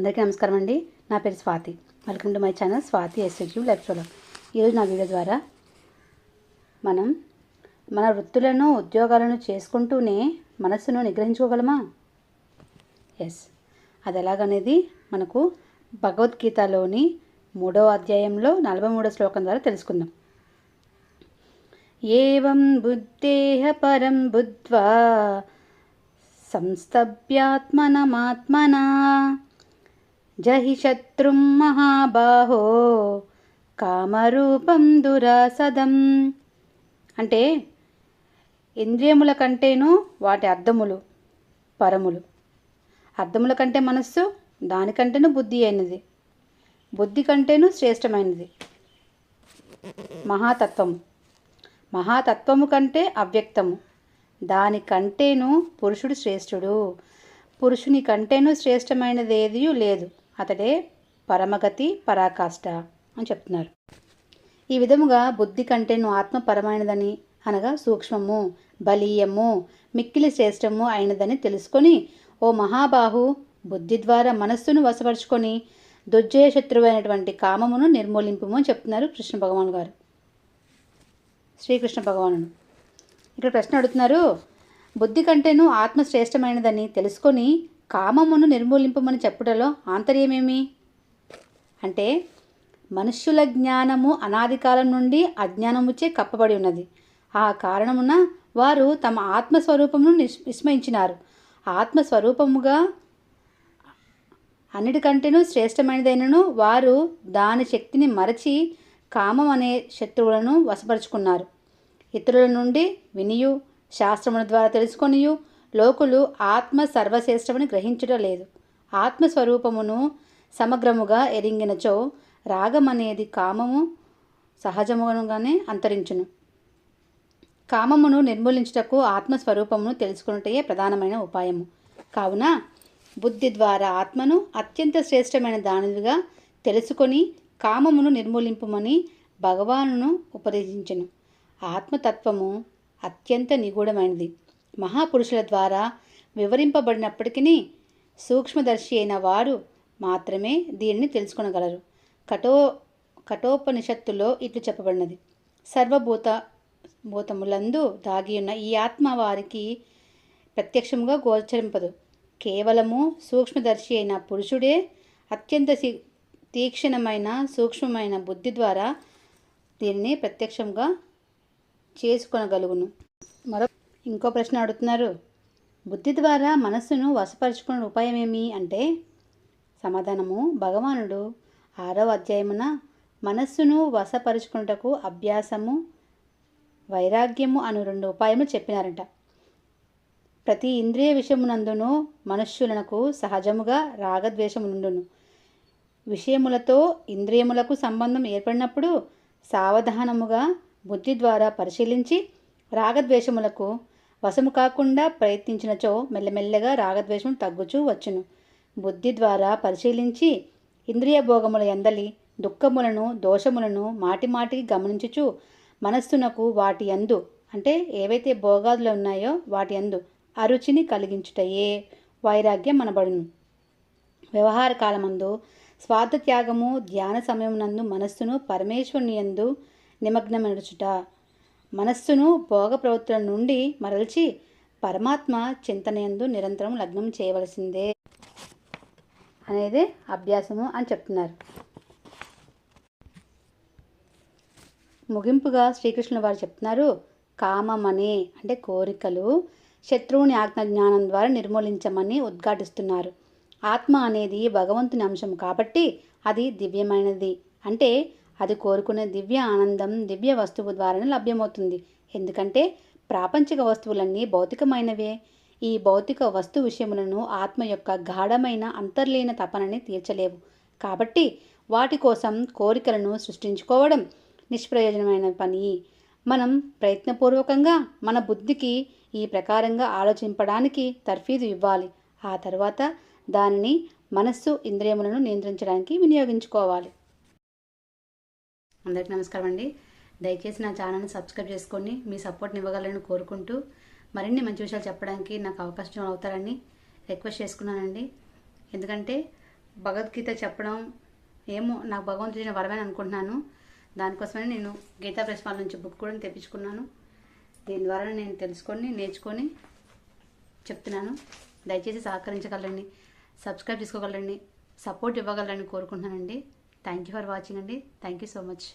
అందరికీ నమస్కారం అండి. నా పేరు Swathi. Welcome to my channel Swathi SSU life స్టోలో ఈరోజు నా వీడియో ద్వారా మనం మన వృత్తులను ఉద్యోగాలను చేసుకుంటూనే మనస్సును నిగ్రహించుకోగలమా? ఎస్ అది ఎలాగనేది మనకు భగవద్గీతలోని మూడవ అధ్యాయంలో నలభై మూడో శ్లోకం ద్వారా తెలుసుకుందాం. ఏవం బుద్ధేహ పరం బుద్ధ్వా సంస్తభ్యాత్మనమాత్మనా జహి శత్రుం మహాబాహో కామరూపం దురాసదం. అంటే ఇంద్రియముల కంటేను వాటి అర్థములు పరములు. అర్థముల కంటే మనస్సు దానికంటేను బుద్ధి అయినది. బుద్ధి కంటేను శ్రేష్టమైనది. మహాతత్వము. మహాతత్వము కంటే అవ్యక్తము. దానికంటేను పురుషుడు శ్రేష్ఠుడు. పురుషుని కంటేను శ్రేష్టమైనది ఏది లేదు. అతడే పరమగతి పరాకాష్ట అని చెప్తున్నారు. ఈ విధముగా బుద్ధి కంటేను ఆత్మ పరమైనదని అనగా సూక్ష్మము బలీయము మిక్కిలి శ్రేష్టము అయినదని తెలుసుకొని ఓ మహాబాహు బుద్ధి ద్వారా మనస్సును వశపరుచుకొని దుర్జయ శత్రువైనటువంటి కామమును నిర్మూలింపుము అని చెప్తున్నారు కృష్ణ భగవాన్ గారు. శ్రీకృష్ణ భగవానుడు. ఇక్కడ ప్రశ్న అడుగుతున్నారు బుద్ధి కంటేను ఆత్మ శ్రేష్టమైనదని తెలుసుకొని కామమును నిర్మూలింపమని చెప్పుటలో ఆంతర్యమేమి? అంటే మనుష్యుల జ్ఞానము అనాది కాలం నుండి అజ్ఞానముచే కప్పబడి ఉన్నది. ఆ కారణమున వారు తమ ఆత్మస్వరూపమును నిస్ విస్మయించినారు. ఆత్మస్వరూపముగా అన్నిటికంటేనూ శ్రేష్టమైనదైనను వారు దాని శక్తిని మరచి కామం అనే శత్రువులను వశపరుచుకున్నారు. ఇతరుల నుండి వినియు శాస్త్రముల ద్వారా తెలుసుకొనియు లోకులు ఆత్మ సర్వశ్రేష్టమని గ్రహించుట లేదు. ఆత్మస్వరూపమును సమగ్రముగా ఎరింగినచో రాగం అనేది కామము సహజముగానే అంతరించును. కామమును నిర్మూలించుటకు ఆత్మస్వరూపమును తెలుసుకున్నటయే ప్రధానమైన ఉపాయము. కావున బుద్ధి ద్వారా ఆత్మను అత్యంత శ్రేష్టమైన దానిగా తెలుసుకొని కామమును నిర్మూలింపుమని భగవానును ఉపదేశించను. ఆత్మతత్వము అత్యంత నిగూఢమైనది. మహాపురుషుల ద్వారా వివరింపబడినప్పటికీ సూక్ష్మదర్శి అయిన వారు మాత్రమే దీనిని తెలుసుకొనగలరు. కఠో కఠోపనిషత్తులో ఇట్లు చెప్పబడినది. సర్వభూత భూతములందు దాగి ఉన్న ఈ ఆత్మ వారికి ప్రత్యక్షముగా గోచరింపదు. కేవలము సూక్ష్మదర్శి అయిన పురుషుడే అత్యంత తీక్షణమైన సూక్ష్మమైన బుద్ధి ద్వారా దీనిని ప్రత్యక్షంగా చేసుకొనగలుగును. మరో ఇంకో ప్రశ్న అడుగుతున్నారు. బుద్ధి ద్వారా మనస్సును వశపరుచుకునే ఉపాయం ఏమి అంటే సమాధానము భగవానుడు ఆరవ అధ్యాయమున మనస్సును వశపరుచుకున్నటకు అభ్యాసము వైరాగ్యము అను రెండు ఉపాయములు చెప్పినారంట. ప్రతి ఇంద్రియ విషయమునందును మనుష్యులకు సహజముగా రాగద్వేషమునుండును విషయములతో ఇంద్రియములకు సంబంధం ఏర్పడినప్పుడు సావధానముగా బుద్ధి ద్వారా పరిశీలించి రాగద్వేషములకు వశము కాకుండా ప్రయత్నించినచో మెల్లమెల్లగా రాగద్వేషం తగ్గుచూ వచ్చును. బుద్ధి ద్వారా పరిశీలించి ఇంద్రియ భోగముల ఎందలి దుఃఖములను దోషములను మాటిమాటికి గమనించుచు మనస్సునకు వాటి అందు అంటే ఏవైతే భోగాదులు ఉన్నాయో వాటి అందు అరుచిని కలిగించుటయే వైరాగ్యం అనబడును. వ్యవహార కాలమందు స్వార్థ త్యాగము ధ్యాన సమయమునందు మనస్సును పరమేశ్వరుని యందు నిమగ్నమనుచుట మనస్సును భోగ ప్రవృత్తుల నుండి మరల్చి పరమాత్మ చింతనయందు నిరంతరం లగ్నం చేయవలసిందే అనేది అభ్యాసము అని చెప్తున్నారు. ముగింపుగా శ్రీకృష్ణుల వారు చెప్తున్నారు కామమనే అంటే కోరికలు శత్రువుని ఆజ్ఞ జ్ఞానం ద్వారా నిర్మూలించమని ఉద్ఘాటిస్తున్నారు. ఆత్మ అనేది భగవంతుని అంశం కాబట్టి అది దివ్యమైనది అంటే అది కోరుకునే దివ్య ఆనందం దివ్య వస్తువు ద్వారానే లభ్యమవుతుంది. ఎందుకంటే ప్రాపంచిక వస్తువులన్నీ భౌతికమైనవే. ఈ భౌతిక వస్తు విషయములను ఆత్మ యొక్క గాఢమైన అంతర్లీన తపనని తీర్చలేవు. కాబట్టి వాటి కోసం కోరికలను సృష్టించుకోవడం నిష్ప్రయోజనమైన పని. మనం ప్రయత్నపూర్వకంగా మన బుద్ధికి ఈ ప్రకారంగా ఆలోచింపడానికి తర్ఫీదు ఇవ్వాలి. ఆ తర్వాత దానిని మనస్సు ఇంద్రియములను నియంత్రించడానికి వినియోగించుకోవాలి. అందరికీ నమస్కారం అండి. దయచేసి నా ఛానల్ని సబ్స్క్రైబ్ చేసుకొని మీ సపోర్ట్ని ఇవ్వగలని కోరుకుంటూ మరిన్ని మంచి విషయాలు చెప్పడానికి నాకు అవకాశం అవుతారని రిక్వెస్ట్ చేసుకున్నానండి. ఎందుకంటే భగవద్గీత చెప్పడం ఏమో నాకు భగవంతుడిన ఇచ్చిన వరమని అనుకుంటున్నాను. దానికోసమని నేను గీతా ప్రశ్నల నుంచి బుక్ కూడా తెప్పించుకున్నాను. దీని ద్వారా నేను తెలుసుకొని నేర్చుకొని చెప్తున్నాను. దయచేసి సహకరించగలరండి సబ్స్క్రైబ్ చేసుకోగలరండి సపోర్ట్ ఇవ్వగలరని కోరుకుంటున్నానండి. థ్యాంక్ యూ ఫర్ వాచింగ్ అండి. Thank you so much